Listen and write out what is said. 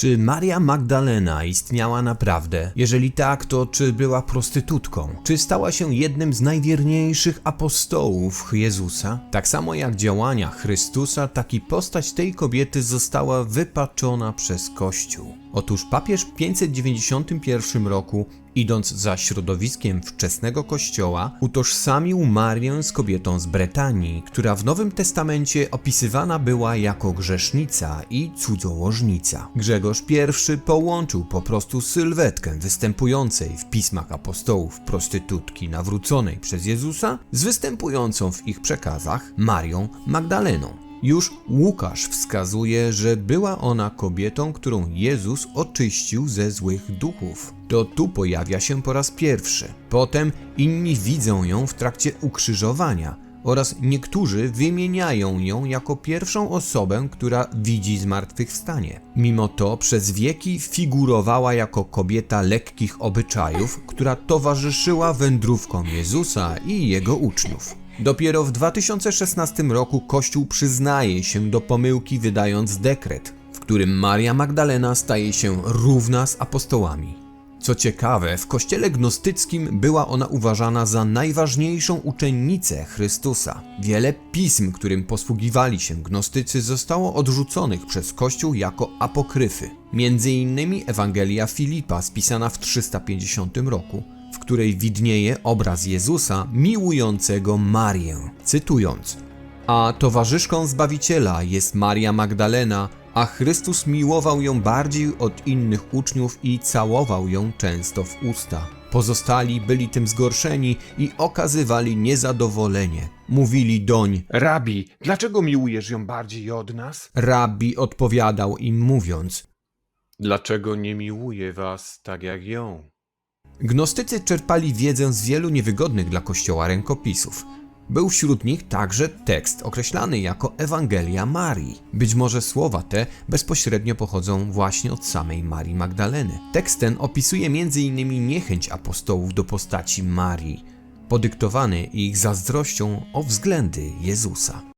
Czy Maria Magdalena istniała naprawdę? Jeżeli tak, to czy była prostytutką? Czy stała się jednym z najwierniejszych apostołów Jezusa? Tak samo jak działania Chrystusa, tak i postać tej kobiety została wypaczona przez Kościół. Otóż papież w 591 roku, idąc za środowiskiem wczesnego kościoła, utożsamił Marię z kobietą z Bretanii, która w Nowym Testamencie opisywana była jako grzesznica i cudzołożnica. Grzegorz I połączył po prostu sylwetkę występującej w pismach apostołów prostytutki nawróconej przez Jezusa z występującą w ich przekazach Marią Magdaleną. Już Łukasz wskazuje, że była ona kobietą, którą Jezus oczyścił ze złych duchów. To tu pojawia się po raz pierwszy. Potem inni widzą ją w trakcie ukrzyżowania oraz niektórzy wymieniają ją jako pierwszą osobę, która widzi zmartwychwstanie. Mimo to przez wieki figurowała jako kobieta lekkich obyczajów, która towarzyszyła wędrówkom Jezusa i jego uczniów. Dopiero w 2016 roku Kościół przyznaje się do pomyłki, wydając dekret, w którym Maria Magdalena staje się równa z apostołami. Co ciekawe, w kościele gnostyckim była ona uważana za najważniejszą uczennicę Chrystusa. Wiele pism, którym posługiwali się gnostycy, zostało odrzuconych przez Kościół jako apokryfy. Między innymi Ewangelia Filipa, spisana w 350 roku, w której widnieje obraz Jezusa miłującego Marię. Cytując: A towarzyszką Zbawiciela jest Maria Magdalena, a Chrystus miłował ją bardziej od innych uczniów i całował ją często w usta. Pozostali byli tym zgorszeni i okazywali niezadowolenie. Mówili doń. Rabi, dlaczego miłujesz ją bardziej od nas? Rabbi odpowiadał im mówiąc: Dlaczego nie miłuje was tak jak ją? Gnostycy czerpali wiedzę z wielu niewygodnych dla kościoła rękopisów. Był wśród nich także tekst określany jako Ewangelia Marii. Być może słowa te bezpośrednio pochodzą właśnie od samej Marii Magdaleny. Tekst ten opisuje m.in. niechęć apostołów do postaci Marii, podyktowany ich zazdrością o względy Jezusa.